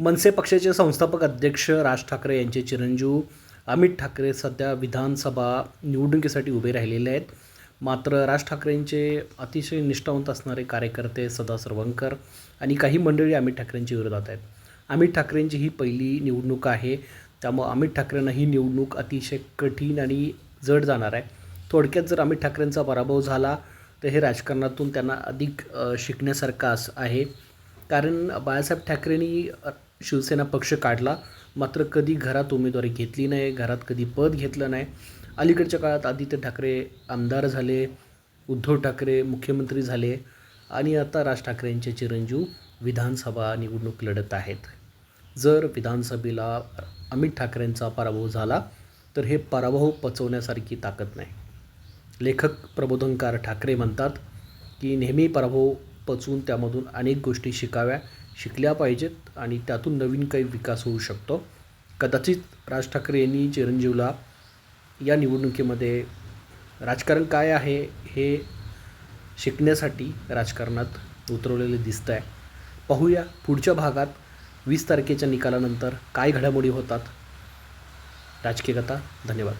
मनसे पक्षाचे संस्थापक अध्यक्ष राज ठाकरे यांचे चिरंजीव अमित ठाकरे सध्या विधानसभा निवडणुकीसाठी उभे राहिलेले आहेत. मात्र राज ठाकरेंचे अतिशय निष्ठावंत असणारे कार्यकर्ते सदा सर्वंकर आणि काही मंडळी अमित ठाकरेंच्या विरोधात आहेत. अमित ठाकरेंची ही पहिली निवडणूक आहे. त्यामुळं अमित ठाकरेंना ही निवडणूक अतिशय कठीण आणि जड जाणार आहे. थोडक्यात जर अमित ठाकरेंचा पराभव झाला तर हे राजकारणातून त्यांना अधिक शिकण्यासारखं असं आहे. कारण बाळासाहेब ठाकरेंनी शिवसेना पक्ष काढला मात्र कधी घरात उमेदवारी घेतली नाही घरात कधी पद घेतलं नाही. अलीकडच्या काळात आदित्य ठाकरे आमदार झाले उद्धव ठाकरे मुख्यमंत्री झाले आणि आता राज ठाकरेंचे चिरंजीव विधानसभा निवडणूक लढत आहेत. जर विधानसभेला अमित ठाकरेंचा पराभव झाला तर हे पराभव पचवण्यासारखी ताकद नाही. लेखक प्रबोधनकार ठाकरे म्हणतात की नेहमी पराभव पचवून त्यामधून अनेक गोष्टी शिकाव्या शिकल्या पाहिजेत आणि त्यातून नवीन काही विकास होऊ शकतो. कदाचित राज ठाकरे यांनी चिरंजीवला या निवडणुकीमध्ये राजकारण काय आहे हे शिकण्यासाठी राजकारणात उतरवलेले दिसतं आहे पाहूया पुढच्या भागात वीस तारखेच्या निकालानंतर काय घडामोडी होतात. राजकीय कथा धन्यवाद.